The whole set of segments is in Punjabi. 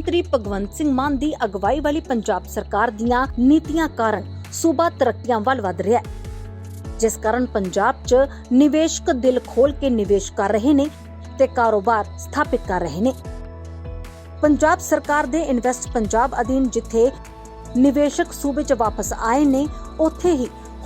ਮੰਤਰੀ ਭਗਵੰਤ ਸਿੰਘ ਮਾਨ ਦੀ ਅਗਵਾਈ ਵਾਲੀ ਪੰਜਾਬ ਸਰਕਾਰ ਦੀਆਂ ਨੀਤੀਆਂ ਕਾਰਨ ਸੂਬਾ ਤਰੱਕੀਆਂ ਵੱਲ ਵਧ ਰਿਹਾ ਹੈ। ਜਿਸ ਕਾਰਨ ਪੰਜਾਬ 'ਚ ਨਿਵੇਸ਼ਕ ਦਿਲ ਖੋਲ ਕੇ ਨਿਵੇਸ਼ ਕਰ ਰਹੇ ਨੇ ਤੇ ਕਾਰੋਬਾਰ ਸਥਾਪਿਤ ਕਰ ਰਹੇ ਨੇ। ਪੰਜਾਬ ਸਰਕਾਰ ਦੇ ਇਨਵੈਸਟ ਪੰਜਾਬ ਅਧੀਨ ਜਿੱਥੇ ਨਿਵੇਸ਼ਕ ਸੂਬੇ 'ਚ ਵਾਪਸ ਆਏ ਨੇ, ਉੱਥੇ ਹੀ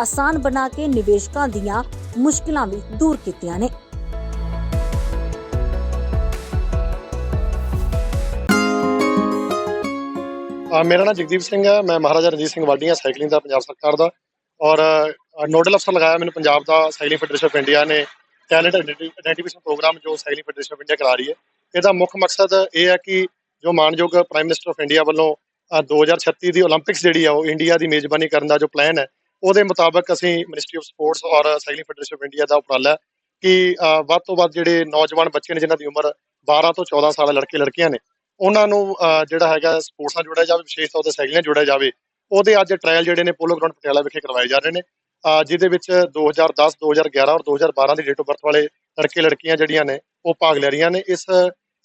ਆਸਾਨ ਬਣਾ ਕੇ ਨਿਵੇਸ਼ਕਾਂ ਦੀਆਂ ਮੁਸ਼ਕਲਾਂ ਵੀ ਦੂਰ ਕੀਤੀਆਂ ਨੇ। ਮੇਰਾ ਨਾਮ ਜਗਦੀਪ ਸਿੰਘ ਹੈ। ਮੈਂ ਮਹਾਰਾਜਾ ਰਣਜੀਤ ਸਿੰਘ ਵਾਡੀਆਂ ਸਾਈਕਲਿੰਗ ਦਾ, ਪੰਜਾਬ ਸਰਕਾਰ ਦਾ। ਔਰ ਨੋਡਲ ਅਫਸਰ ਲਗਾਇਆ ਮੈਨੂੰ ਪੰਜਾਬ ਦਾ ਸਾਈਕਲਿੰਗ ਫੈਡਰੇਸ਼ਨ ਆਫ ਇੰਡੀਆ ਨੇ। ਟੈਲੈਂਟ ਆਇਡੈਂਟੀਫਿਕੇਸ਼ਨ ਪ੍ਰੋਗਰਾਮ ਜੋ ਸਾਈਕਲਿੰਗ ਫੈਡਰੇਸ਼ਨ ਆਫ ਇੰਡੀਆ ਕਰਾ ਰਹੀ ਹੈ। ਇਹਦਾ ਮੁੱਖ ਮਕਸਦ ਇਹ ਹੈ ਕਿ ਜੋ ਮਾਨਯੋਗ ਪ੍ਰਾਈਮ ਮਿਨਿਸਟਰ ਆਫ ਇੰਡੀਆ ਵੱਲੋਂ 2036 ਦੀ 올림픽ਸ ਜਿਹੜੀ ਆ, ਉਹ ਇੰਡੀਆ ਦੀ ਮੇਜ਼ਬਾਨੀ ਕਰਨ ਦਾ ਜੋ ਪਲਾਨ ਹੈ ਉਹਦੇ ਮੁਤਾਬਕ ਅਸੀਂ ਮਿਨਿਸਟਰੀ ਆਫ ਸਪੋਰਟਸ ਔਰ ਸਾਈਕਲਿੰਗ ਫੈਡਰੇਸ਼ਨ ਆਫ ਇੰਡੀਆ ਦਾ ਉਪਰਾਲਾ ਕਿ ਵੱਧ ਤੋਂ ਵੱਧ ਜਿਹੜੇ ਨੌਜਵਾਨ ਬੱਚੇ ਨੇ ਜਿਨ੍ਹਾਂ ਦੀ ਉਮਰ 12 ਤੋਂ 14 ਸਾਲ ਲੜਕੇ ਲੜਕੀਆਂ ਨੇ, ਉਹਨਾਂ ਨੂੰ ਜਿਹੜਾ ਹੈਗਾ ਸਪੋਰਟਸ ਨਾਲ ਜੋੜਿਆ ਜਾਵੇ, ਵਿਸ਼ੇਸ਼ ਤੌਰ ਤੇ ਸਾਈਕਲਿੰਗ ਨਾਲ ਜੋੜਿਆ ਜਾਵੇ, ਉਹਦੇ ਅੱਜ ਟ੍ਰਾਇਲ ਜਿਹੜੇ ਨੇ ਪੋਲੋ ਗਰਾਊਂਡ ਪਟਿਆਲਾ ਵਿਖੇ ਕਰਵਾਏ ਜਾ ਰਹੇ ਨੇ ਜਿਹਦੇ ਵਿੱਚ 2010 2011 ਔਰ 2012 ਦੀ ਡੇਟ ਆਫ ਬਰਥ ਵਾਲੇ ਲੜਕੇ ਲੜਕੀਆਂ ਜਿਹੜੀਆਂ ਨੇ, ਉਹ ਭਾਗ ਲੈ ਰਹੀਆਂ ਨੇ, ਇਸ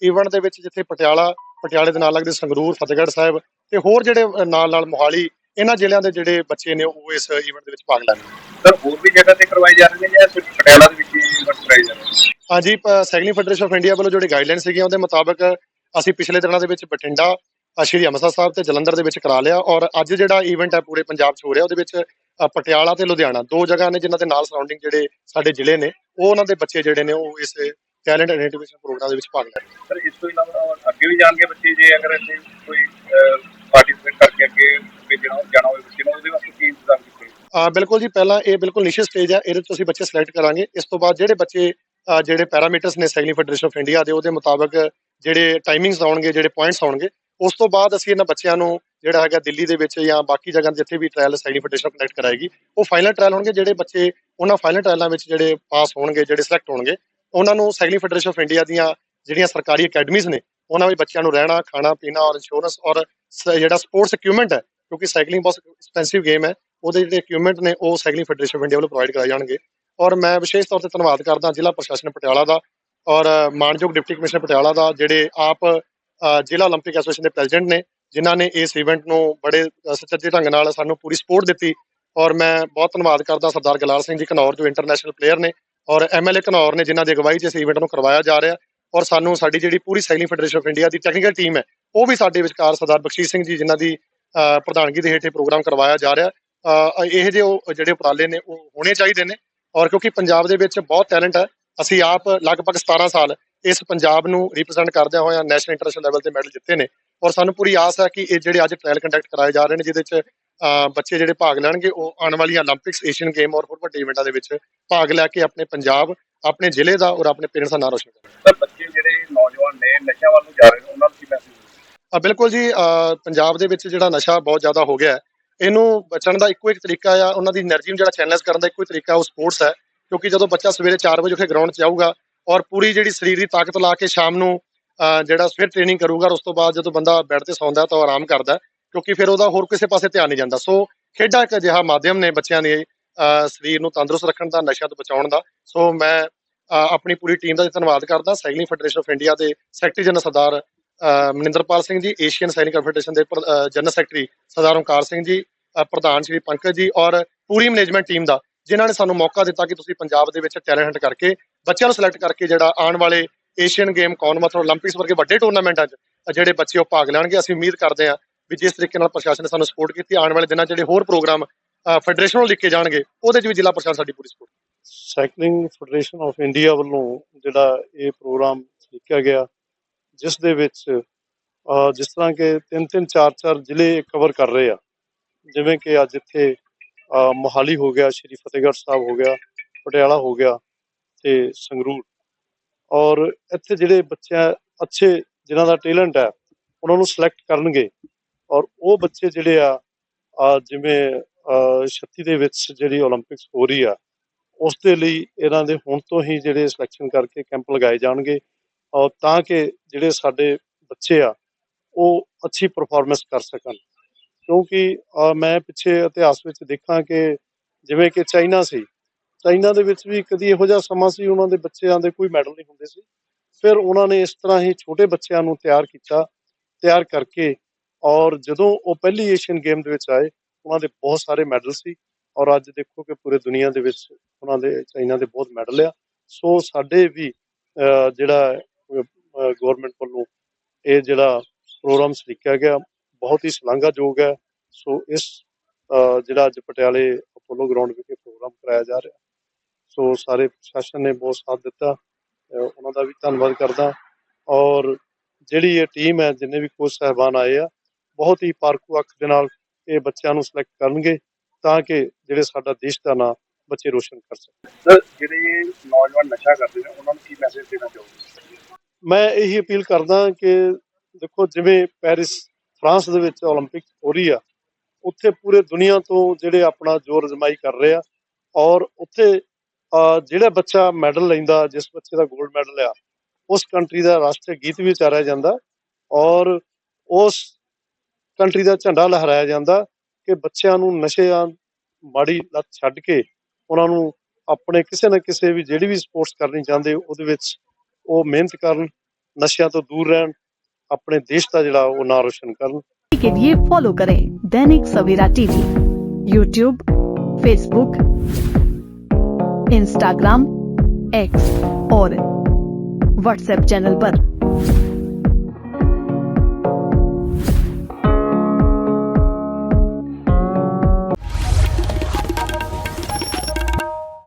ਈਵੈਂਟ ਦੇ ਵਿੱਚ ਜਿੱਥੇ ਪਟਿਆਲਾ, ਪਟਿਆਲੇ ਦੇ ਨਾਲ ਲੱਗਦੇ ਸੰਗਰੂਰ, ਫਤਿਹਗੜ੍ਹ ਸਾਹਿਬ ਤੇ ਹੋਰ ਜਿਹੜੇ ਨਾਲ ਨਾਲ ਮੋਹਾਲੀ ਇਹਨਾਂ ਜ਼ਿਲ੍ਹਿਆਂ ਦੇ ਜਿਹੜੇ ਬੱਚੇ ਨੇ ਉਹ ਇਸ ਈਵੈਂਟ ਦੇ ਵਿੱਚ ਭਾਗ ਲੈਣਗੇ ਸਰ ਹੋਰ ਵੀ ਜਗ੍ਹਾ ਤੇ ਕਰਵਾਈ ਜਾ ਰਹੀ ਹੈ ਜਾਂ ਸਿਰਫ ਪਟਿਆਲਾ ਦੇ ਵਿੱਚ ਹੀ ਇਵੈਂਟ ਕਰਵਾਈ ਜਾ ਰਹੀ ਹੈ ਹਾਂਜੀ ਸਾਈਕਲਿੰਗ ਫੈਡਰੇਸ਼ਨ ਆਫ ਇੰਡੀਆ ਵੱਲੋਂ ਜਿਹੜੇ ਗਾਈਡਲਾਈਨ ਸੀਗੀਆਂ ਉਹਦੇ ਮੁਤਾਬਕ ਅਸੀਂ ਪਿਛਲੇ ਦਿਨਾਂ ਦੇ ਵਿੱਚ ਬਠਿੰਡਾ ਅ, ਸ਼੍ਰੀ ਅੰਮ੍ਰਿਤਸਰ ਸਾਹਿਬ ਤੇ ਜਲੰਧਰ ਦੇ ਵਿੱਚ ਕਰਾ ਲਿਆ ਔਰ ਅੱਜ ਜਿਹੜਾ ਇਵੈਂਟ ਹੈ ਪੂਰੇ ਪੰਜਾਬ 'ਚ ਹੋ ਰਿਹਾ ਉਹਦੇ ਵਿੱਚ ਅ, ਪਟਿਆਲਾ ਤੇ ਲੁਧਿਆਣਾ ਦੋ ਜਗ੍ਹਾ ਨੇ ਜਿਨ੍ਹਾਂ ਦੇ ਨਾਲ ਸਰਾਊਂਡਿੰਗ ਜਿਹੜੇ ਸਾਡੇ ਜ਼ਿਲ੍ਹੇ ਨੇ ਉਹ ਉਹਨਾਂ ਦੇ ਬੱਚੇ ਜਿਹੜੇ ਨੇ ਉਹ ਇਸ ਟੈਲੈਂਟ ਆਇਡੈਂਟੀਫਿਕੇਸ਼ਨ ਪ੍ਰੋਗਰਾਮ ਦੇ ਵਿੱਚ ਭਾਗ ਲੈ ਰਹੇ ਨੇ ਸਰ ਇਸ ਤੋਂ ਇਲਾਵਾ ਅੱਗੇ ਵੀ ਜਾਣਗੇ ਬੱਚੇ ਜੇ ਅਗਰ ਇੱਥੇ ਕੋਈ ਪਾਰਟਿਸਿਪੇਟ ਕਰਕੇ ਅੱਗੇ ਭੇਜਣਾ ਜਾਣਾ ਹੋਵੇ ਬੱਚੇ ਨੂੰ ਉਹਦੇ ਵਾਸਤੇ ਕੀ ਇੰਤਜ਼ਾਮ ਕੀਤੇ ਅ, ਬਿਲਕੁਲ ਜੀ ਪਹਿਲਾਂ ਇਹ ਬਿਲਕੁਲ ਨਿਸ਼ਚਿਤ ਸਟੇਜ ਹੈ ਇਹਦੇ ਤੋਂ ਅਸੀਂ ਬੱਚੇ ਸਿਲੈਕਟ ਕਰਾਂਗੇ। ਇਸ ਤੋਂ ਬਾਅਦ ਜਿਹੜੇ ਬੱਚੇ ਜਿਹੜੇ ਪੈਰਾਮੀਟਰਸ ਨੇ ਸਾਈਕਲਿੰਗ ਫੈਡਰੇਸ਼ਨ ਆਫ ਇੰਡੀਆ ਦੇ ਉਹਦੇ ਮੁਤਾਬਕ ਜਿਹੜੇ ਟਾਈਮਿੰਗਸ ਆਉਣਗੇ ਜਿਹੜੇ ਪੁਆਇੰਟਸ ਆਉਣਗੇ ਉਸ ਤੋਂ ਬਾਅਦ ਅਸੀਂ ਇਹਨਾਂ ਬੱਚਿਆਂ ਨੂੰ ਜਿਹੜਾ ਹੈਗਾ ਦਿੱਲੀ ਦੇ ਵਿੱਚ ਜਾਂ ਬਾਕੀ ਜਗ੍ਹਾ ਜਿੱਥੇ ਵੀ ਟ੍ਰਾਇਲ ਸਾਈਕਲਿੰਗ ਫੈਡਰੇਸ਼ਨ ਕਨੈਕਟ ਕਰਾਏਗੀ ਉਹ ਫਾਈਨਲ ਟ੍ਰਾਇਲ ਹੋਣਗੇ ਜਿਹੜੇ ਬੱਚੇ ਉਹਨਾਂ ਫਾਈਨਲ ਟ੍ਰਾਇਲਾਂ ਵਿੱਚ ਜਿਹੜੇ ਪਾਸ ਹੋਣਗੇ ਜਿਹੜੇ ਸਿਲੈਕਟ ਹੋਣਗੇ ਉਹਨਾਂ ਨੂੰ ਸਾਈਕਲਿੰਗ ਫੈਡਰੇਸ਼ਨ ਆਫ ਇੰਡੀਆ ਦੀਆਂ ਜਿਹੜੀਆਂ ਸਰਕਾਰੀ ਅਕੈਡਮੀਜ਼ ਨੇ ਉਹਨਾਂ ਵਿੱਚ ਬੱਚਿਆਂ ਨੂੰ ਰਹਿਣਾ ਖਾਣਾ ਪੀਣਾ ਔਰ ਇੰਸ਼ੋਰੈਂਸ ਔਰ ਜਿਹੜਾ ਸਪੋਰਟਸ ਇਕਵਿਪਮੈਂਟ ਹੈ ਕਿਉਂਕਿ ਸਾਈਕਲਿੰਗ ਬਹੁਤ ਐਕਸਪੈਂਸਿਵ ਗੇਮ ਹੈ ਉਹਦੇ ਜਿਹੜੇ ਇਕਵਿਪਮੈਂਟ ਨੇ ਉਹ ਸਾਈਕਲਿੰਗ ਫੈਡਰੇਸ਼ਨ ਆਫ ਇੰਡੀਆ ਵੱਲੋਂ ਪ੍ਰੋਵਾਈਡ ਕਰਾਏ ਜਾਣਗੇ ਔਰ ਮੈਂ ਵਿਸ਼ੇਸ਼ ਤੌਰ ਤੇ ਧੰਨਵਾਦ ਕਰਦਾ ਜ਼ਿਲ੍ਹਾ ਪ੍ਰਸ਼ਾਸਨ ਪਟਿਆਲਾ ਦਾ ਔਰ ਮਾਨਯੋਗ ਡਿਪਟੀ ਕਮਿਸ਼ਨਰ ਪਟਿਆਲਾ ਦਾ ਜਿਹੜੇ ਆਪ ਅ, ਜ਼ਿਲ੍ਹਾ 올림픽 ਐਸੋਸੀਏਸ਼ਨ ਦੇ ਪ੍ਰੈਜ਼ੀਡੈਂਟ ਨੇ ਜਿਨ੍ਹਾਂ ਨੇ ਇਸ ਇਵੈਂਟ ਨੂੰ ਬੜੇ ਅ, ਸੁਚੱਜੇ ਢੰਗ ਨਾਲ ਸਾਨੂੰ ਪੂਰੀ ਸਪੋਰਟ ਦਿੱਤੀ ਔਰ ਮੈਂ ਬਹੁਤ ਧੰਨਵਾਦ ਕਰਦਾ ਸਰਦਾਰ ਗਲਾਲ ਸਿੰਘ ਜੀ ਘਨੌਰ ਜੋ ਇੰਟਰਨੈਸ਼ਨਲ ਪਲੇਅਰ ਨੇ ਔਰ ਐਮਐਲਏ ਘਨੌਰ ਨੇ ਜਿਨ੍ਹਾਂ ਦੀ ਅਗਵਾਈ 'ਚ ਇਸ ਇਵੈਂਟ ਨੂੰ ਕਰਵਾਇਆ ਜਾ ਰਿਹਾ ਔਰ ਸਾਨੂੰ ਸਾਡੀ ਜਿਹੜੀ ਪੂਰੀ ਸਾਈਕਲਿੰਗ ਫੈਡਰੇਸ਼ਨ ਆਫ ਇੰਡੀਆ ਦੀ ਟੈਕਨੀਕਲ ਟੀਮ ਹੈ ਉਹ ਵੀ ਸਾਡੇ ਵਿਚਕਾਰ ਸਰਦਾਰ ਬਖਸ਼ੀਸ਼ ਸਿੰਘ ਜੀ ਜਿਨ੍ਹਾਂ ਦੀ ਪ੍ਰਧਾਨਗੀ ਦੇ ਹੇਠ ਇਹ ਪ੍ਰੋਗਰਾਮ ਕਰਵਾਇਆ ਜਾ ਰਿਹਾ ਇਹ ਜੇ ਉਹ ਜਿਹੜੇ ਉਪਰਾਲੇ ਨੇ ਉਹ ਹੋਣੇ ਚਾਹੀਦੇ ਨੇ ਔਰ ਕਿਉਂਕਿ ਪੰਜਾਬ ਦੇ ਵਿੱਚ ਬਹੁਤ ਟੈਲੈਂਟ ਹੈ, ਅਸੀਂ ਆਪ ਲਗਭਗ 17 ਸਾਲ ਇਸ ਪੰਜਾਬ ਨੂੰ ਰਿਪਰੈਜ਼ੈਂਟ ਕਰਦਿਆਂ ਹੋਇਆਂ ਨੈਸ਼ਨਲ ਇੰਟਰਨੈਸ਼ਨਲ ਲੈਵਲ ਤੇ ਮੈਡਲ ਜਿੱਤੇ ਨੇ ਔਰ ਸਾਨੂੰ ਪੂਰੀ ਆਸ ਹੈ ਕਿ ਇਹ ਜਿਹੜੇ ਅੱਜ ਟ੍ਰਾਇਲ ਕੰਡਕਟ ਕਰਾਏ ਜਾ ਰਹੇ ਨੇ, ਜਿਹਦੇ ਵਿੱਚ ਬੱਚੇ ਜਿਹੜੇ ਭਾਗ ਲੈਣਗੇ, ਉਹ ਆਉਣ ਵਾਲੀਆਂ 올림픽ਸ ਏਸ਼ੀਅਨ ਗੇਮ ਔਰ ਹੋਰ ਵੱਡੇ ਇਵੈਂਟਾਂ ਦੇ ਵਿੱਚ ਭਾਗ ਲੈ ਕੇ ਆਪਣੇ ਪੰਜਾਬ, ਆਪਣੇ ਜ਼ਿਲ੍ਹੇ ਦਾ ਔਰ ਆਪਣੇ ਪੇਰੈਂਟਸ ਦਾ ਨਾਮ ਰੋਸ਼ਨ ਕਰਨ ਬੱਚੇ ਜਿਹੜੇ ਨੌਜਵਾਨ ਨੇ, ਨਸ਼ਿਆਂ ਵੱਲ ਜਾ ਰਹੇ ਨੇ, ਉਹਨਾਂ ਨੂੰ ਕੀ ਮੈਸੇਜ ਬਿਲਕੁਲ ਜੀ ਪੰਜਾਬ ਦੇ ਵਿੱਚ ਜਿਹੜਾ ਨਸ਼ਾ ਬਹੁਤ ਜ਼ਿਆਦਾ ਹੋ ਗਿਆ ਇਹਨੂੰ ਬਚਣ ਦਾ ਇੱਕੋ ਇੱਕ ਤਰੀਕਾ ਆ, ਉਹਨਾਂ ਦੀ એનર્ਜੀ ਨੂੰ ਜਿਹੜਾ ਚੈਨਲਸ ਕਰਨ ਦਾ ਇੱਕੋ ਹੀ ਤਰੀਕਾ ਉਹ ਸਪੋਰਟਸ ਹੈ, ਕਿਉਂਕਿ ਜਦੋਂ ਬੱਚਾ ਸਵੇਰੇ 4 ਵਜੇ ਉੱਠੇ ਗਰਾਊਂਡ 'ਚ ਜਾਊਗਾ ਔਰ ਪੂਰੀ ਜਿਹੜੀ ਸਰੀਰ ਦੀ ਤਾਕਤ ਲਾ ਕੇ ਸ਼ਾਮ ਨੂੰ ਜਿਹੜਾ ਫਿਰ ਟ੍ਰੇਨਿੰਗ ਕਰੂਗਾ ਉਸ ਤੋਂ ਬਾਅਦ ਜਦੋਂ ਬੰਦਾ ਬੈੱਡ ਤੇ ਸੌਂਦਾ ਤਾਂ ਉਹ ਆਰਾਮ ਕਰਦਾ ਕਿਉਂਕਿ ਫਿਰ ਉਹਦਾ ਹੋਰ ਕਿਸੇ ਪਾਸੇ ਧਿਆਨ ਨਹੀਂ ਜਾਂਦਾ। ਸੋ ਖੇਡਾਂ ਇੱਕ ਅਜਿਹਾ ਮਾਧਿਅਮ ਨੇ ਬੱਚਿਆਂ ਦੇ ਸਰੀਰ ਨੂੰ ਤੰਦਰੁਸਤ ਰੱਖਣ ਦਾ ਨਸ਼ਾ ਤੋਂ ਬਚਾਉਣ ਦਾ। ਸੋ ਮੈਂ ਆਪਣੀ ਪੂਰੀ ਟੀਮ ਦਾ ਧੰਨਵਾਦ ਕਰਦਾ। ਸਾਈਕਲਿੰਗ ਫੈਡਰੇਸ਼ਨ ਆਫ ਇੰਡੀਆ ਦੇ secretary general Sardar Maninderpal Singh ji Asian ਸਾਈਨਿਕ federation ਦੇ ਜਨਰਲ ਸੈਕਟਰੀ ਸਰਦਾਰ ਓਮਕਾਰ ਸਿੰਘ ਜੀ ਪ੍ਰਧਾਨ ਸ਼੍ਰੀ ਪੰਕਜ ਜੀ ਔਰ ਪੂਰੀ ਮੈਨੇਜਮੈਂਟ ਟੀਮ ਦਾ, ਜਿਨ੍ਹਾਂ ਨੇ ਸਾਨੂੰ ਮੌਕਾ ਦਿੱਤਾ ਕਿ ਤੁਸੀਂ ਪੰਜਾਬ ਦੇ ਵਿੱਚ ਟੈਲੈਂਟ ਹੰਟ ਕਰਕੇ, ਬੱਚਿਆਂ ਨੂੰ ਸਿਲੈਕਟ ਕਰਕੇ ਜਿਹੜਾ ਆਉਣ ਵਾਲੇ ਏਸ਼ੀਅਨ ਗੇਮ ਕੌਨਮਥ ਔਰ 올림픽ਸ ਵਰਗੇ ਵੱਡੇ ਟੂਰਨਾਮੈਂਟਾਂ 'ਚ ਜਿਹੜੇ ਬੱਚੇ ਉਹ ਭਾਗ ਲੈਣਗੇ, ਅਸੀਂ ਉਮੀਦ ਕਰਦੇ ਹਾਂ ਵੀ ਜਿਸ ਤਰੀਕੇ ਨਾਲ ਪ੍ਰਸ਼ਾਸਨ ਨੇ ਸਾਨੂੰ ਸਪੋਰਟ ਕੀਤੀ, ਆਉਣ ਵਾਲੇ ਦਿਨਾਂ 'ਚ ਜਿਹੜੇ ਹੋਰ ਪ੍ਰੋਗਰਾਮ ਫੈਡਰੇਸ਼ਨ ਨੂੰ ਲਿਖੇ ਜਾਣਗੇ, ਉਹਦੇ 'ਚ ਵੀ ਜ਼ਿਲ੍ਹਾ ਪ੍ਰਸ਼ਾਸਨ ਸਾਡੀ ਪੂਰੀ support cycling federation of India ਵੱਲੋਂ ਜਿਹੜਾ ਇਹ ਪ੍ਰੋਗਰਾਮ ਲਿਖਿਆ ਗਿਆ ਜਿਸ ਦੇ ਵਿੱਚ ਜਿਸ ਤਰ੍ਹਾਂ ਕਿ ਤਿੰਨ ਤਿੰਨ ਚਾਰ ਚਾਰ ਜ਼ਿਲ੍ਹੇ ਕਵਰ ਕਰ ਰਹੇ ਆ। ਜਿਵੇਂ ਕਿ ਅੱਜ ਇੱਥੇ ਮੋਹਾਲੀ ਹੋ ਗਿਆ, ਸ਼੍ਰੀ ਫਤਿਹਗੜ੍ਹ ਸਾਹਿਬ ਹੋ ਗਿਆ, ਪਟਿਆਲਾ ਹੋ ਗਿਆ ਤੇ ਸੰਗਰੂਰ। ਔਰ ਇੱਥੇ ਜਿਹੜੇ ਬੱਚੇ ਅੱਛੇ ਜਿਨ੍ਹਾਂ ਦਾ ਟੈਲੈਂਟ ਹੈ, ਉਹਨਾਂ ਨੂੰ ਸਿਲੈਕਟ ਕਰਨਗੇ। ਔਰ ਉਹ ਬੱਚੇ ਜਿਹੜੇ ਆ ਜਿਵੇਂ 36 ਦੇ ਵਿੱਚ ਜਿਹੜੀ 올림픽ਸ ਹੋ ਰਹੀ ਆ, ਉਸ ਦੇ ਲਈ ਇਹਨਾਂ ਦੇ ਹੁਣ ਤੋਂ ਹੀ ਜਿਹੜੇ ਸਿਲੈਕਸ਼ਨ ਕਰਕੇ ਕੈਂਪ ਲਗਾਏ ਜਾਣਗੇ। ਔਰ ਤਾਂ ਕਿ ਜਿਹੜੇ ਸਾਡੇ ਬੱਚੇ ਆ, ਉਹ ਅੱਛੀ ਪਰਫਾਰਮੈਂਸ ਕਰ ਸਕਣ। ਕਿਉਂਕਿ ਮੈਂ ਪਿੱਛੇ ਇਤਿਹਾਸ ਵਿੱਚ ਦੇਖਾਂ ਕਿ ਜਿਵੇਂ ਕਿ ਚਾਈਨਾ ਸੀ, ਚਾਈਨਾ ਦੇ ਵਿੱਚ ਵੀ ਕਦੀ ਇਹੋ ਜਿਹਾ ਸਮਾਂ ਸੀ, ਉਹਨਾਂ ਦੇ ਬੱਚਿਆਂ ਦੇ ਕੋਈ ਮੈਡਲ ਨਹੀਂ ਹੁੰਦੇ ਸੀ। ਫਿਰ ਉਹਨਾਂ ਨੇ ਇਸ ਤਰ੍ਹਾਂ ਹੀ ਛੋਟੇ ਬੱਚਿਆਂ ਨੂੰ ਤਿਆਰ ਕੀਤਾ, ਤਿਆਰ ਕਰਕੇ ਔਰ ਜਦੋਂ ਉਹ ਪਹਿਲੀ ਏਸ਼ੀਅਨ ਗੇਮ ਦੇ ਵਿੱਚ ਆਏ, ਉਹਨਾਂ ਦੇ ਬਹੁਤ ਸਾਰੇ ਮੈਡਲ ਸੀ ਔਰ ਅੱਜ ਦੇਖੋ ਕਿ ਪੂਰੇ ਦੁਨੀਆ ਦੇ ਵਿੱਚ ਉਹਨਾਂ ਦੇ, ਚਾਈਨਾ ਦੇ ਬਹੁਤ ਮੈਡਲ ਆ। ਸੋ ਸਾਡੇ ਵੀ ਜਿਹੜਾ ਗਵਰਨਮੈਂਟ ਵੱਲੋਂ ਇਹ ਜਿਹੜਾ ਪ੍ਰੋਗਰਾਮ ਲਿਖਿਆ ਗਿਆ, ਬਹੁਤ ਹੀ ਸ਼ਲਾਘਾਯੋਗ ਹੈ। ਸੋ ਇਸ ਜਿਹੜਾ ਅੱਜ ਪਟਿਆਲੇ ਅਪੋਲੋ ਗਰਾਊਂਡ ਵਿਖੇ ਪ੍ਰੋਗਰਾਮ ਕਰਾਇਆ ਜਾ ਰਿਹਾ। ਸੋ ਸਾਰੇ ਪ੍ਰਸ਼ਾਸਨ ਨੇ ਬਹੁਤ ਸਾਥ ਦਿੱਤਾ ਉਹਨਾਂ ਦਾ ਵੀ ਧੰਨਵਾਦ ਕਰਦਾ। ਔਰ ਜਿਹੜੀ ਇਹ ਟੀਮ ਹੈ, ਜਿੰਨੇ ਵੀ ਕੋਚ ਸਹਿਬਾਨ ਆਏ ਆ, ਬਹੁਤ ਹੀ ਪਾਰਕੂ ਅੱਖ ਦੇ ਨਾਲ ਇਹ ਬੱਚਿਆਂ ਨੂੰ ਸਿਲੈਕਟ ਕਰਨਗੇ, ਤਾਂ ਕਿ ਜਿਹੜੇ ਸਾਡਾ ਦੇਸ਼ ਦਾ ਨਾਂ ਬੱਚੇ ਰੋਸ਼ਨ ਕਰ ਸਕਣ। ਸਰ ਜਿਹੜੇ ਨੌਜਵਾਨ ਨਸ਼ਾ ਕਰਦੇ ਨੇ ਉਹਨਾਂ ਨੂੰ ਕੀ ਮੈਸੇਜ ਦੇਣਾ ਚਾਹੋਗੇ ਮੈਂ ਇਹੀ ਅਪੀਲ ਕਰਦਾ ਕਿ ਦੇਖੋ ਜਿਵੇਂ ਪੈਰਿਸ, ਫਰਾਂਸ ਦੇ ਵਿੱਚ 올림픽 ਹੋ ਰਹੀ ਆ, ਉੱਥੇ ਪੂਰੇ ਦੁਨੀਆ ਤੋਂ ਜਿਹੜੇ ਆਪਣਾ ਜੋਰ ਜਮਾਈ ਕਰ ਰਹੇ ਆ ਔਰ ਉੱਥੇ ਜਿਹੜਾ ਬੱਚਾ ਮੈਡਲ ਲੈਂਦਾ, ਜਿਸ ਬੱਚੇ ਦਾ 골ਡ ਮੈਡਲ ਆ, ਉਸ ਕੰਟਰੀ ਦਾ ਰਾਸ਼ਟਰੀ ਗੀਤ ਵੀ ਉਚਾਰਿਆ ਜਾਂਦਾ ਔਰ ਉਸ ਕੰਟਰੀ ਦਾ ਝੰਡਾ ਲਹਿਰਾਇਆ ਜਾਂਦਾ ਕਿ ਬੱਚਿਆਂ ਨੂੰ ਨਸ਼ੇ ਨਸ਼ਿਆਂ ਮਾੜੀ ਲੱਤ ਛੱਡ ਕੇ ਉਹਨਾਂ ਨੂੰ ਆਪਣੇ ਕਿਸੇ ਨਾ ਕਿਸੇ ਵੀ ਜਿਹੜੀ ਵੀ ਸਪੋਰਟਸ ਕਰਨੀ ਚਾਹੁੰਦੇ, ਉਹਦੇ ਵਿੱਚ ਉਹ ਮਿਹਨਤ ਕਰਨ नशिया तो दूर रहन अपने देश का जरा वो ना रोशन कर के लिए फॉलो करें Dainik Savera TV YouTube Facebook Instagram X और व्हाट्सएप चैनल पर।